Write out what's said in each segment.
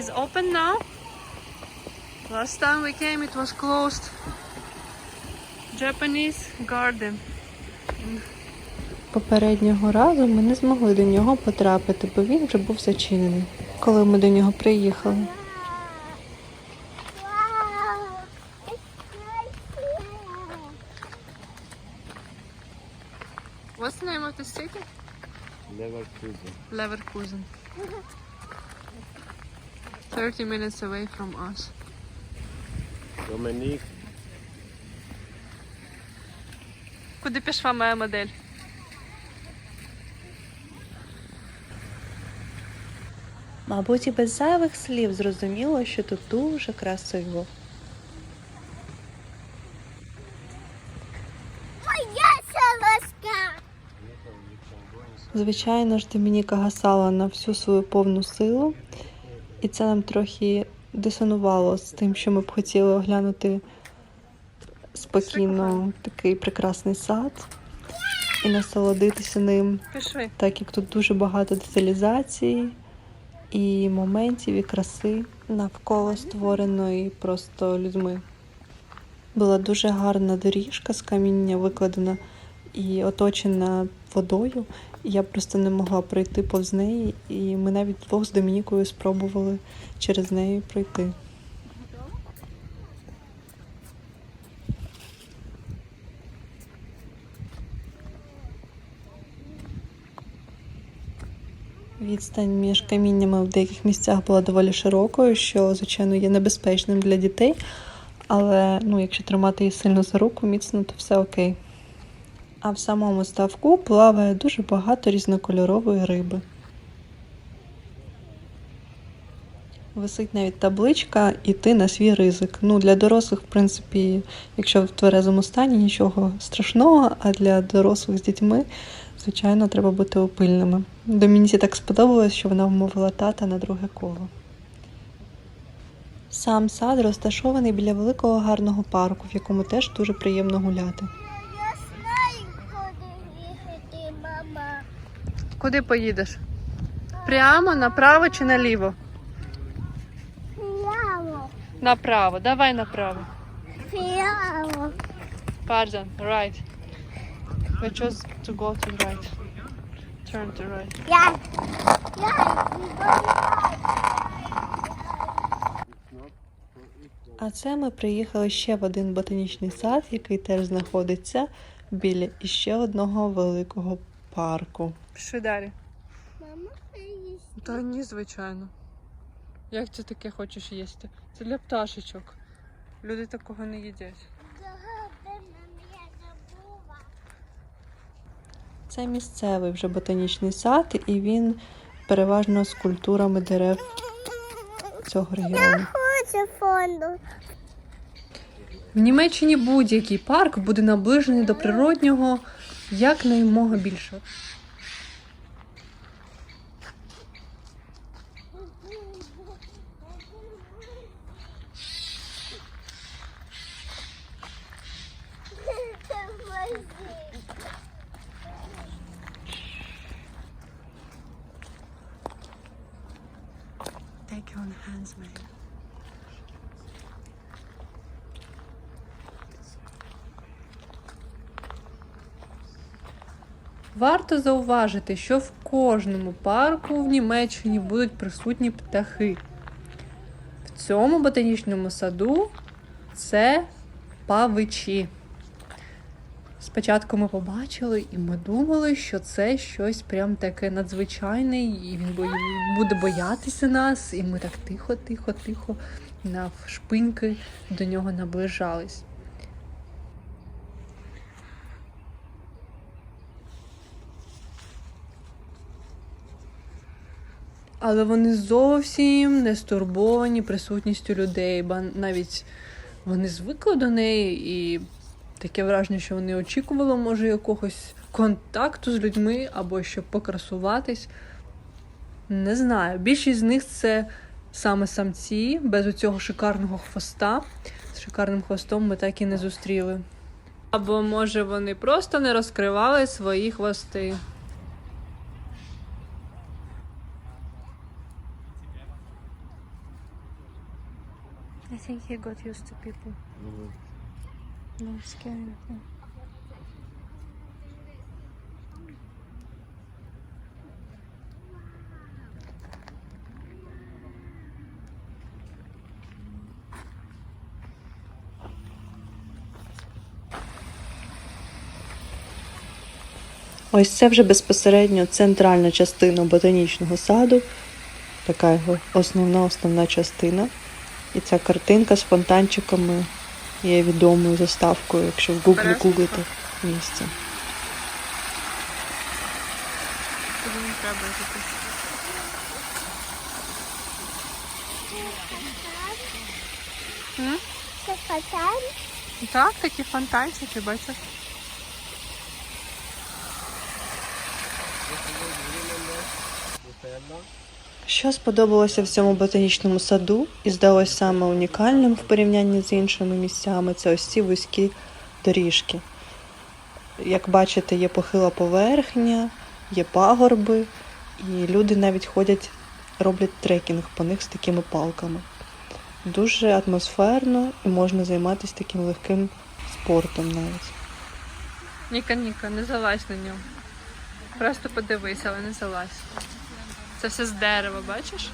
is open now. Last time we came it was closed. Japanese garden. Попереднього разу ми не змогли до нього потрапити, бо він вже був зачинений, коли ми до нього приїхали. What's the name of the city? Leverkusen. Leverkusen. 30 minutes away from us. Dominique, Куди пішла моя модель? Мабуть, і без зайвих слів зрозуміло, що тут дуже красиво. Звичайно ж, Домініка гасала на всю свою повну силу, і це нам трохи дисонувало з тим, що ми б хотіли оглянути спокійно такий прекрасний сад і насолодитися ним, Пішли. так як тут дуже багато деталізації і моментів, і краси навколо створеної просто людьми. Була дуже гарна доріжка з каміння викладена і оточена водою. Я просто не могла пройти повз неї, і ми навіть двох з Домінікою спробували через неї пройти. Відстань між каміннями в деяких місцях була доволі широкою, що, звичайно, є небезпечним для дітей. Але ну, якщо тримати її сильно за руку, міцно, то все окей. А в самому ставку плаває дуже багато різнокольорової риби. Висить навіть табличка іти на свій ризик. Ну, для дорослих, в принципі, якщо в тверезому стані, нічого страшного, а для дорослих з дітьми, звичайно, треба бути опильними. Домініці так сподобалось, що вона вмовила тата на друге коло. Сам сад розташований біля великого гарного парку, в якому теж дуже приємно гуляти. Я знаю, куди їхати, мама. Куди поїдеш? Прямо, направо чи наліво? Прямо, Направо. Давай направо. прямо. Pardon, right. We chose to go to right. Turn to right. Я, А це ми приїхали ще в один ботанічний сад, який теж знаходиться біля іще одного великого парку. Пішли далі. Мама, приїзд. Та ні, звичайно. Як ти таке хочеш їсти? Це для пташечок. Люди такого не їдять. Я. Це місцевий вже ботанічний сад, і він переважно з культурами дерев цього регіону. Хочу фонду. В Німеччині будь-який парк буде наближений до природнього якнаймога більше. Варто зауважити, що в кожному парку в Німеччині будуть присутні птахи. В цьому ботанічному саду це павичі. Спочатку ми побачили і ми думали, що це щось прям таке надзвичайне, і він буде боятися нас, і ми так тихо, тихо, тихо навшпиньки до нього наближались. Але вони зовсім не стурбовані присутністю людей, ба навіть вони звикли до неї, і таке враження, що вони очікували, може, якогось контакту з людьми або щоб покрасуватись. Не знаю. Більшість з них це саме самці, без оцього шикарного хвоста. З шикарним хвостом ми так і не зустріли. Або, може, вони просто не розкривали свої хвости. Think he got used to people. Mhm. No scary. Ось це вже безпосередньо центральна частина ботанічного саду, така його основна основна частина. І ця картинка з фонтанчиками є відомою заставкою, якщо в гуглі Береш? гуглити місце. Це фонтан. Так, такі фонтанчики, бачиш? Що сподобалося в цьому ботанічному саду і здалося саме унікальним в порівнянні з іншими місцями, це ось ці вузькі доріжки. Як бачите, є похила поверхня, є пагорби, і люди навіть ходять, роблять трекінг по них з такими палками. Дуже атмосферно і можна займатися таким легким спортом навіть. Ніка, Ніка, не залазь на нього. Просто подивись, але не залазь. Це все з дерева, бачиш?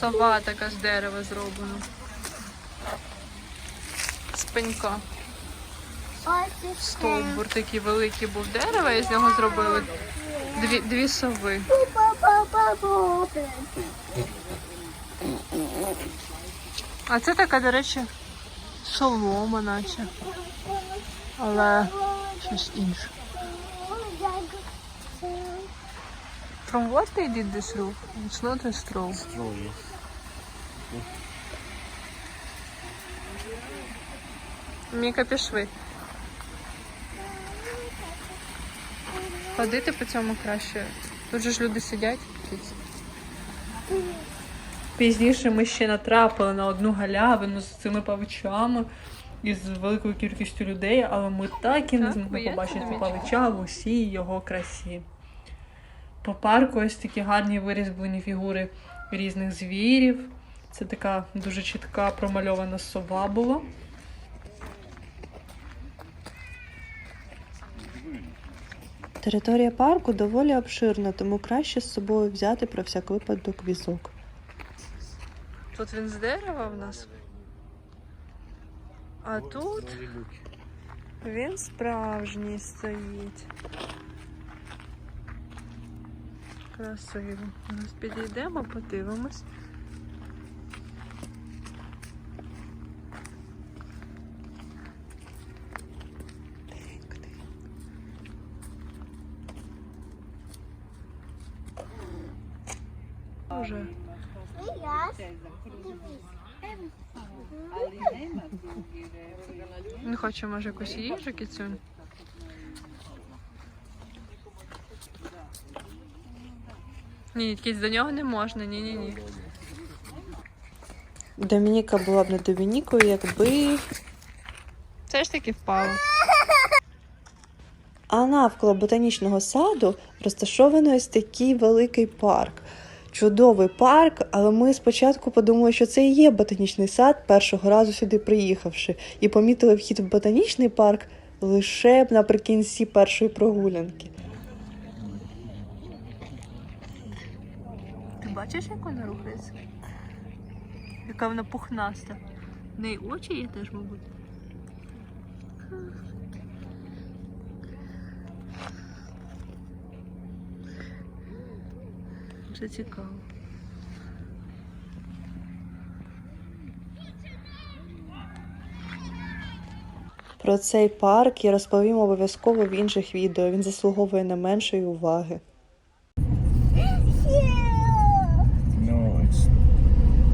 Сова така з дерева зроблена. З пенька. Стовбур такий великий був дерева, і з нього зробили дві, дві сови. А це така, до речі, солома, наче. Але щось інше. From what they did this roof? It's not a straw. Straw, yes. Міка, пішли. Ходити по цьому краще. Тут же ж люди сидять. Пізніше ми ще натрапили на одну галявину з цими павичами і з великою кількістю людей, але ми так і не змогли побачити павича в усій його красі. По парку ось такі гарні вирізблені фігури різних звірів. Це така дуже чітка промальована сова була. Територія парку доволі обширна, тому краще з собою взяти про всяк випадок візок. Тут він з дерева в нас. А тут він справжній стоїть. Красиво. Зараз підійдемо, подивимось. Уже. Не хоче, може, якусь їжу кицюнь. Ні, кіць до нього не можна, ні, ні, ні. Домініка була б не Домінікою, якби. Все ж таки впало. А навколо ботанічного саду розташований ось такий великий парк. Чудовий парк, але ми спочатку подумали, що це і є ботанічний сад, першого разу сюди приїхавши, і помітили вхід в ботанічний парк лише наприкінці першої прогулянки. Ти бачиш, як вона рухається? Яка вона пухнаста. В неї очі є теж, мабуть. Це цікаво. Про цей парк я розповім обов'язково в інших відео. Він заслуговує не меншої уваги. No, it's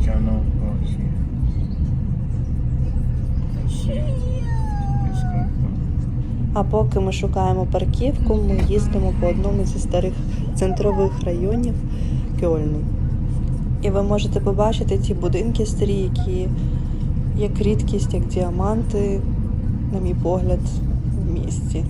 cannot go here. See? It's going to- А поки ми шукаємо парківку, ми їздимо по одному зі старих центрових районів Кьольну. І ви можете побачити ті будинки старі, які як рідкість, як діаманти, на мій погляд, в місті.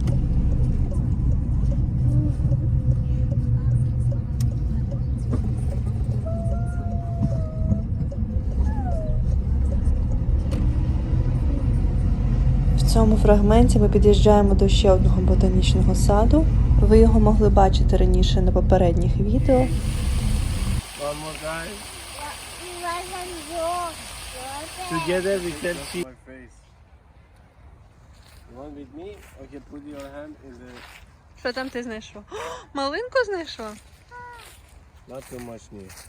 Цьому фрагменті ми під'їжджаємо до ще одного ботанічного саду. Ви його могли бачити раніше на попередніх відео. One more time. You wasn't yours. Together we can see my face. You want with me? Okay, put your hand in the. Що там ти знайшов? О, малинку знайшов? Not too much near.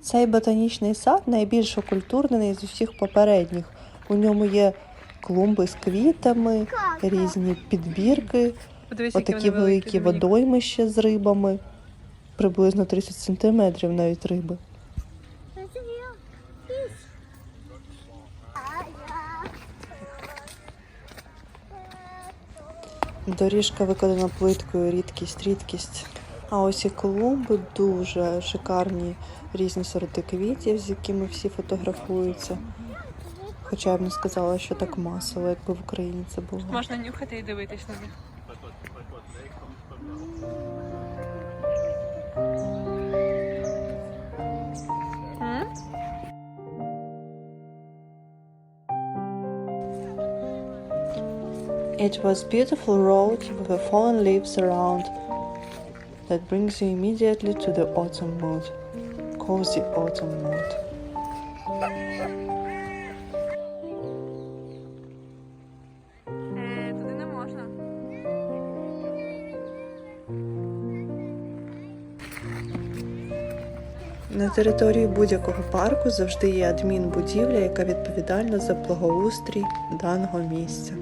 Цей ботанічний сад найбільш окультурнений з усіх попередніх. У ньому є клумби з квітами, різні підбірки, Подивись, які отакі вони великі водоймища з рибами, приблизно 30 сантиметрів навіть риби. Доріжка викладена плиткою, рідкість, рідкість. А ось і клумби дуже шикарні різні сорти квітів, з якими всі фотографуються. Хоча я б не сказала, що так масово, якби в Україні це було. Можна нюхати і дивитись на них. М? It was beautiful road with the fallen leaves around that brings you immediately to the autumn mood. Cozy autumn mood. Території будь-якого парку завжди є адмінбудівля, яка відповідальна за благоустрій даного місця.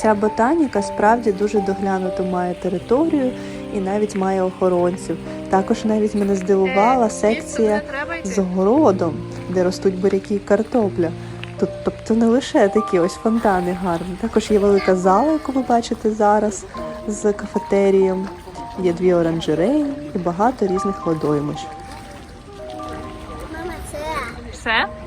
Ця ботаніка справді дуже доглянуто має територію і навіть має охоронців. Також навіть мене здивувала секція з городом, де ростуть буряки і картопля. Тут, тобто не лише такі ось фонтани гарні. Також є велика зала, яку ви бачите зараз з кафетерієм. Є дві оранжереї і багато різних водоймищ. Мама, це. Все?